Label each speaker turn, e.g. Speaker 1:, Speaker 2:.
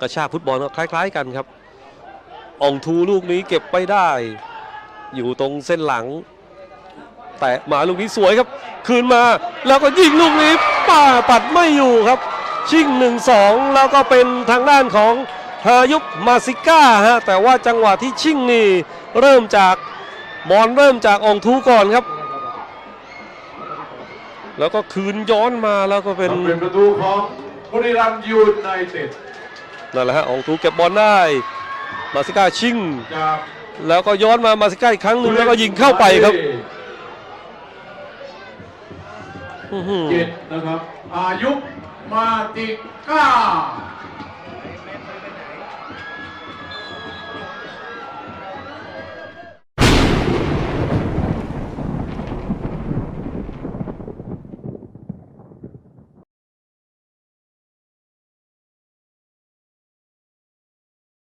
Speaker 1: กระชากฟุตบอลก็คล้าย ๆ กันครับอองทูลูกนี้เก็บไปได้ อยู่ตรงเส้นหลัง แต่มาลูกนี้สวยครับ คืนมาแล้วก็ยิงลูกนี้ป้าปัดไม่อยู่ครับ ชิงหนึ่งสองแล้วก็เป็นทางด้านของฮายุบมาซิก้าฮะแต่ว่าจังหวะที่ชิงนี่เริ่มจากบอลเริ่มจากอองทูก่อนครับ แล้วก็คืนย้อนมาแล้วก็เป็น
Speaker 2: เป็นประตูของบุรีรัมย์ยูไนเต็ด
Speaker 1: นั่นแหละฮะอองทูเก็บบอลได้มาซิก้าชิง
Speaker 2: จาก
Speaker 1: แล้วก็ย้อนมามาซิก้าอีกครั้งหนึ่งแล้วก็ยิงเข้าไปครับอื้อหือ
Speaker 2: เจ็ดนะครับอายุมาติก้า